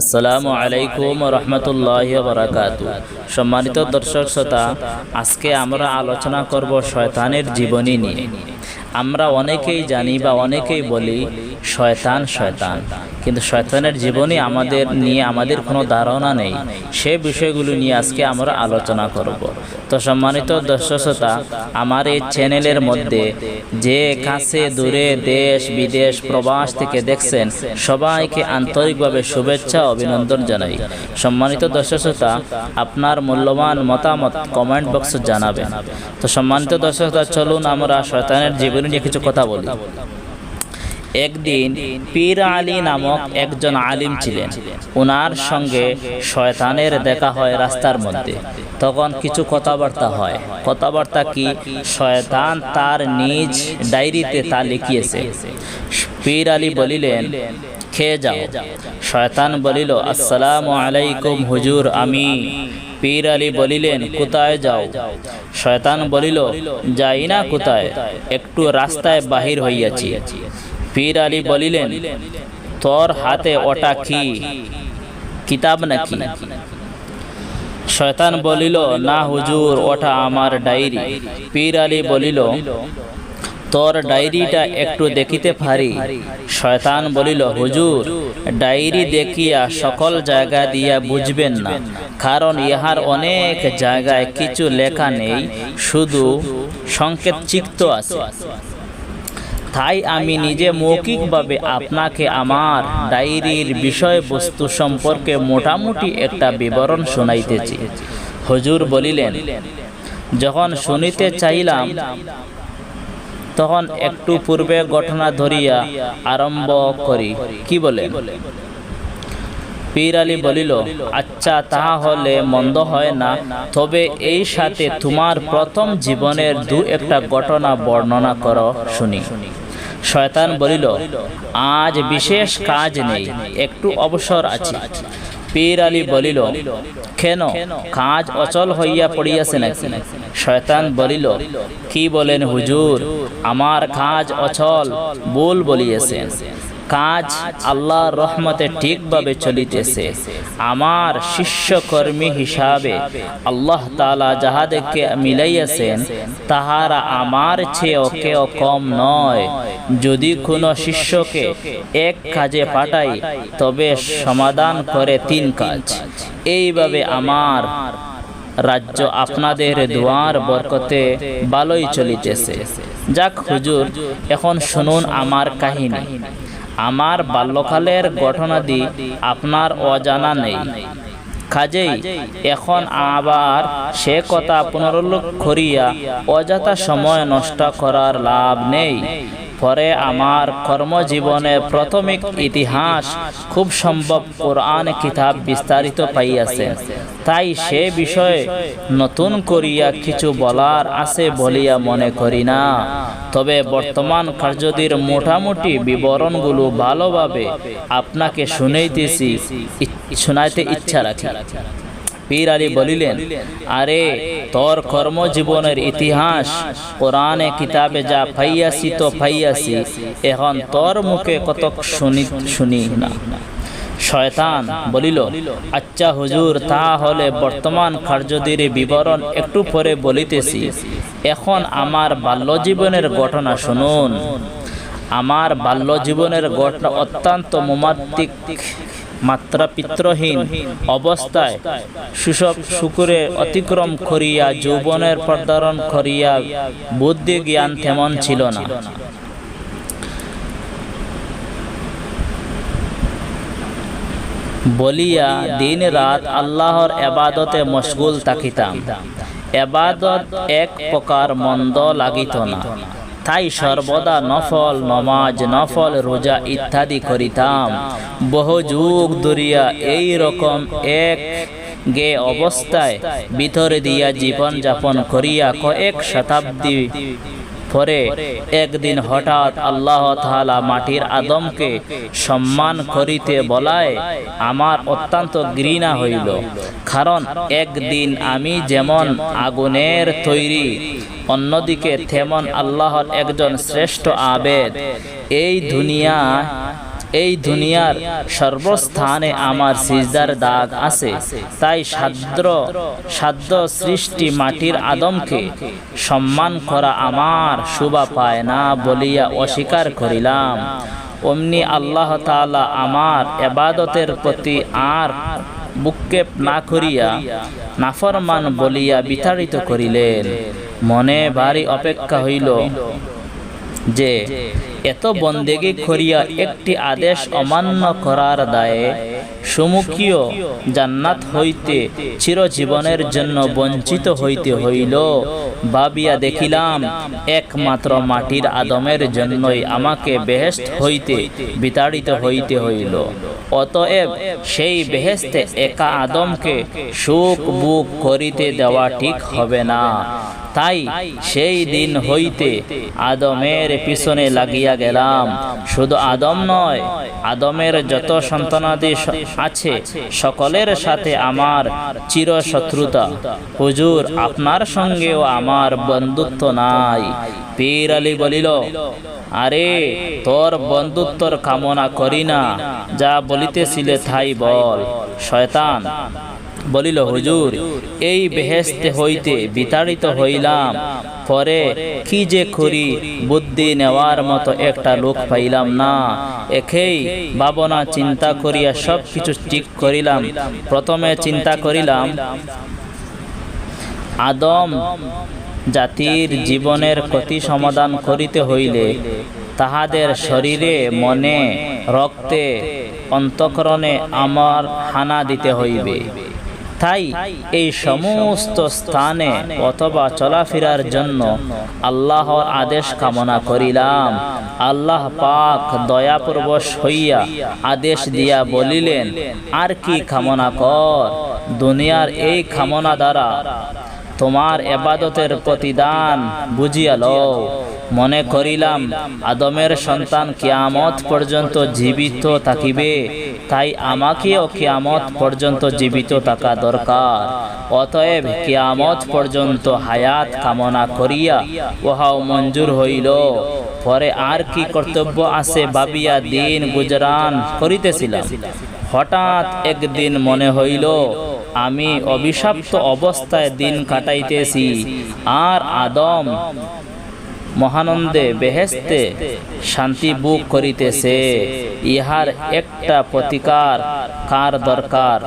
আসসালামু আলাইকুম রহমতুল্লাহ বরাকাত। সম্মানিত দর্শক শ্রোতা, আজকে আমরা আলোচনা করব শয়তানের জীবনী নিয়ে। আমরা অনেকেই জানি বা অনেকেই বলি, শয়তান শয়তান। কিন্তু শয়তানের জীবনী আমাদের নিয়ে আমাদের কোনো ধারণা নেই। সে বিষয়গুলো নিয়ে আজকে আমরা আলোচনা করব। তো সম্মানিত দর্শক শ্রোতা, আমার এই চ্যানেলের মধ্যে যে কাছে দূরে দেশ, বিদেশ, প্রবাস থেকে দেখছেন, সবাইকে আন্তরিকভাবে শুভেচ্ছা, অভিনন্দন জানাই। সম্মানিত দর্শক শ্রোতা, আপনার মূল্যবান মতামত কমেন্ট বক্সে জানাবেন। তো সম্মানিত দর্শক শ্রোতা, চলুন আমরা শয়তানের জীবনী নিয়ে কিছু কথা বলি। একদিন পীর আলী নামক একজন আলিম ছিলেন। ওনার সঙ্গে শয়তানের দেখা হয় রাস্তার মধ্যে। তখন কিছু কথাবার্তা হয়। কথাবার্তা কি? শয়তান তার নিজ ডায়েরিতে তা লিখিয়েছে। পীর আলী বলিলেন, খেয়ে যাও। শয়তান বলিল, আসসালামু আলাইকুম হুজুর আমি। পীর আলী বলিলেন, কোথায় যাও? শয়তান বলিল, যাই না কোথায়, একটু রাস্তায় বাহির হইয়াছি। পীর আলী বলিলেন তোর হাতে ওটা কি? কিতাব নাকি? শয়তান বলিল না হুজুর ওটা আমার ডায়েরি। পীর আলী বলিল তোর ডায়েরিটা একটু দেখিতে পারি। শয়তান বলিল হুজুর ডায়েরি দেখিয়া সকল জায়গা দিয়া বুঝবেন না। কারণ ইহার অনেক জায়গায় কিছু লেখা নেই শুধু সংকেত চিক্ত আছে। তাই আমি নিজে মৌখিকভাবে আপনাকে আমার ডায়েরির বিষয়বস্তু সম্পর্কে মোটামুটি একটা বিবরণ শোনাইতেছি। হজুর বলিলেন যখন শুনিতে চাইলাম তখন একটু পূর্বে ঘটনা ধরিয়া আরম্ভ করি। কি বলে পীর আলী বলিল আচ্ছা তাহা হলে মন্দ হয় না। তবে এই সাথে তোমার প্রথম জীবনের দু একটা ঘটনা বর্ণনা করো শুনি। শয়তান বলিল, আজ বিশেষ কাজ নেই, একটু অবসর আছে। পীর আলী বলিল, কেন? কাজ অচল হইয়া পড়িয়াছে নাকি? শয়তান বলিল, কি বলেন হুজুর? আমার কাজ অচল বল বলিয়েছেন। কাজ আল্লাহর রহমতে ঠিকভাবে চলিতেছে। আমার শিষ্যকর্মী হিসাবে আল্লাহ তালা যাহাদেরকে মিলাইয়াছেন, তাহারা আমার চেয়েও কেউ কম নয়। যদি কোনো শিষ্যকে এক কাজে পাঠাই, তবে সমাধান করে তিন কাজ। এইভাবে আমার রাজ্য আপনাদের দুয়ার বরকতে ভালোই চলিতেছে। যাক হুজুর, এখন শুনুন আমার কাহিনী। আমার বাল্যকালের ঘটনাদি আপনার অজানা নেই। কাজেই এখন আবার সে কথা পুনরুল্লেখ করিয়া অযথা সময় নষ্ট করার লাভ নেই। পরে আমার কর্মজীবনের প্রাথমিক ইতিহাস খুব সম্ভব কোরআন কিতাব বিস্তারিত পাইয়াছে। তাই সে বিষয়ে নতুন করিয়া কিছু বলার আছে বলিয়া মনে করি না। তবে বর্তমান কার্যদির মোটামুটি বিবরণগুলো ভালোভাবে আপনাকে শুনাইতেছি, শোনাইতে ইচ্ছা রাখি। পীর আলী বলিলেন আরে তোর কর্মজীবনের ইতিহাস কোরআনে কিতাবে যা ফাইয়াছি তো ফাইয়াছি এখন তোর মুখে কত শুনি শুনি না। শয়তান বলিল আচ্ছা হুজুর তা হলে বর্তমান কার্যদির বিবরণ একটু পরে বলিতেছি। এখন আমার বাল্যজীবনের ঘটনা শুনুন। আমার বাল্যজীবনের ঘটনা অত্যন্ত মোমাত্মিক মাত্রা পিত্রহীন অবস্থায় সুসব শুকুরে অতিক্রম করিয়া, যৌবনের পর্দারণ করিয়া বুদ্ধি জ্ঞান তেমন ছিল না। বলিয়া দিন রাত আল্লাহর এবাদতে মশগুল থাকিতাম। এবাদত এক প্রকার মন্দ লাগিত না। তাই সর্বদা নফল, নমাজ, নফল, রোজা ইত্যাদি করিতাম। বহু যুগ ধরিয়া এই রকম এক গে অবস্থায় ভিতরে দিয়া জীবন যাপন করিয়া কয়েক শতাব্দী পরে একদিন হঠাৎ আল্লাহ তাহালা মাটির আদমকে সম্মান করিতে বলায় আমার অত্যন্ত ঘৃণা হইল। কারণ একদিন আমি যেমন আগুনের তৈরি, অন্যদিকে তেমন আল্লাহর একজন শ্রেষ্ঠ আবেদ। এই দুনিয়া এই দুনিয়ার সর্বস্থানে আমার সিজদার দাগ আছে। তাই সাদ্র সাধ্য সৃষ্টি মাটির আদমকে সম্মান করা আমার শোভা পায় না বলিয়া অস্বীকার করিলাম। অমনি আল্লাহ তাআলা আমার এবাদতের প্রতি আর বুককেপ না করিয়া নাফরমান বলিয়া বিতাড়িত করিলেন। মনে ভারী অপেক্ষা হইল যে এত বন্দেগি করিয়া একটি আদেশ অমান্য করার দায়ে সুমুখীয় জান্নাত হইতে চিরজীবনের জন্য বঞ্চিত হইতে হইল। ভাবিয়া দেখিলাম, একমাত্র মাটির আদমের জন্যই আমাকে বেহেস্ত হইতে বিতাড়িত হইতে হইল। অতএব সেই বেহেস্তে একা আদমকে সুখ বুক করিতে দেওয়া ঠিক হবে না। তাই সেই দিন হইতে আদমের পিছনে লাগিয়া গেলাম। শুধু আদম নয়, আদমের যত সন্তানাদি আছে, সকলের সাথে আমার চির শত্রুতা হুজুর, আপনার সঙ্গেও আমার বন্ধুত্ব নাই। পীর আলী বলিল, আরে, তোর বন্ধুত্বর কামনা করি না, যা বলিতেছিলে তাই বল। শয়তান বলিল, হুজুর, এই বেহেস্তে হইতে বিতাড়িত হইলাম। পরে কি যে করি, বুদ্ধি নেওয়ার মতো একটা লোক পাইলাম না। একেই ভাবনা চিন্তা করিয়া সব কিছু ঠিক করিলাম। প্রথমে চিন্তা করিলাম, আদম জাতির জীবনের ক্ষতি সমাধান করিতে হইলে তাহাদের শরীরে, মনে, রক্তে, অন্তঃকরণে আমার হানা দিতে হইবে। তাই এই সমস্ত স্থানে অথবা চলাফেরার জন্য আল্লাহর আদেশ কামনা করিলাম। আল্লাহ পাক দয়াপূর্বশ হইয়া আদেশ দিয়া বলিলেন, আর কি কামনা কর? দুনিয়ার এই কামনা দ্বারা তোমার এবাদতের প্রতিদান বুঝিয়া লও। মনে করিলাম, আদমের সন্তান কিয়ামত পর্যন্ত জীবিত থাকিবে, তাই আমাকেও কিয়ামত পর্যন্ত জীবিত থাকা দরকার। অতএব কিয়ামত পর্যন্ত হায়াত কামনা করিয়া উহাও মঞ্জুর হইল। পরে আর কি কর্তব্য আছে ভাবিয়া দিন গুজরান করিতেছিলাম। হঠাৎ একদিন মনে হইল, আমি অভিশাপ্ত অবস্থায় দিন কাটাইতেছি, আর আদম মহানন্দে বেহেস্তে শান্তি বুক করিতেছে। ইহার একটা প্রতিকার কার দরকার?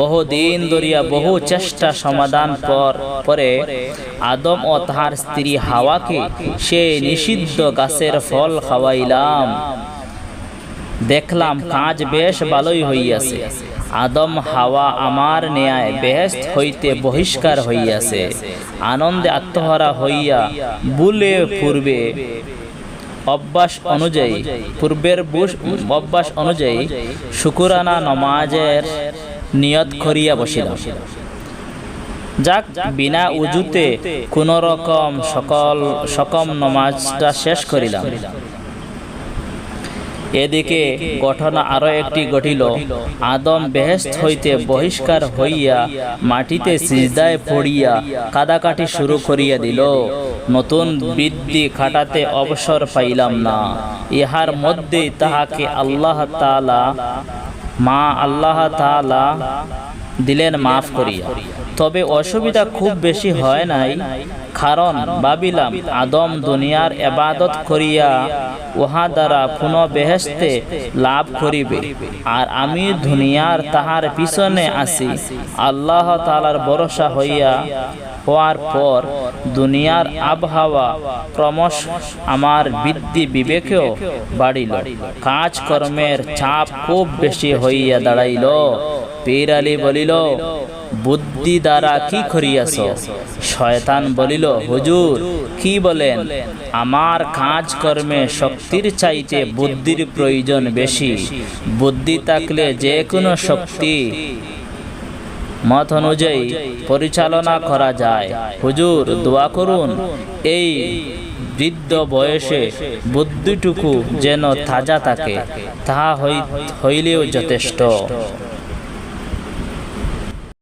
বহুদিন ধরিয়া বহু চেষ্টা সমাধান পর পরে আদম ও তাহার স্ত্রী হাওয়াকে সে নিষিদ্ধ গাছের ফল খাওয়াইলাম। দেখলাম কাজ বেশ ভালোই হইয়াছে। আদম হাওয়া আমার ন্যায় বেহেস্ত হইতে বহিষ্কার হইয়াছে। আনন্দে আত্মহারা হইয়া বুলে পূর্বে। অভ্যাস অনুযায়ী, পূর্বের অভ্যাস অনুযায়ী শুকুরানা নমাজের নিয়ত করিয়া বসিলাম। যাক, বিনা উজুতে কোন রকম সকল সকম নমাজটা শেষ করিলাম। এদিকে ঘটনা আরও একটি ঘটিল। আদম বেহেস্ত হইতে বহিষ্কার হইয়া মাটিতে সিজদায় পড়িয়া কাদাকাটি শুরু করিয়া দিল। নতুন বৃদ্ধি খাটাতে অবসর পাইলাম না। ইহার মধ্যে তাহাকে আল্লাহ তালা মা আল্লাহ তালা দিলেন মাফ করিয়া। তবে অসুবিধা খুব বেশি হয় নাই। কারণ ভাবিলাম আদম দুনিয়ার এবাদত করিয়া উহা দ্বারা পুনঃ বেহেস্তে লাভ করিবে। আর আমি দুনিয়ার তাহার পিছনে আসি আল্লাহ তালার ভরসা হইয়া হওয়ার পর দুনিয়ার আবহাওয়া ক্রমশ আমার বৃদ্ধি বিবেকেও বাড়িল। কাজকর্মের চাপ খুব বেশি হইয়া দাঁড়াইল। পীর আলী বলিল বুদ্ধি দ্বারা কি করিয়াছ? শয়তান বলিল, হুজুর, কি বলেন? আমার কাজকর্মে শক্তির চাইতে বুদ্ধির প্রয়োজন বেশি। বুদ্ধি থাকলে যে কোনো শক্তি মত অনুযায়ী পরিচালনা করা যায়। হুজুর, দোয়া করুন। এই বৃদ্ধ বয়সে বুদ্ধিটুকু যেন তাজা থাকে, তাহা হইলেও যথেষ্ট।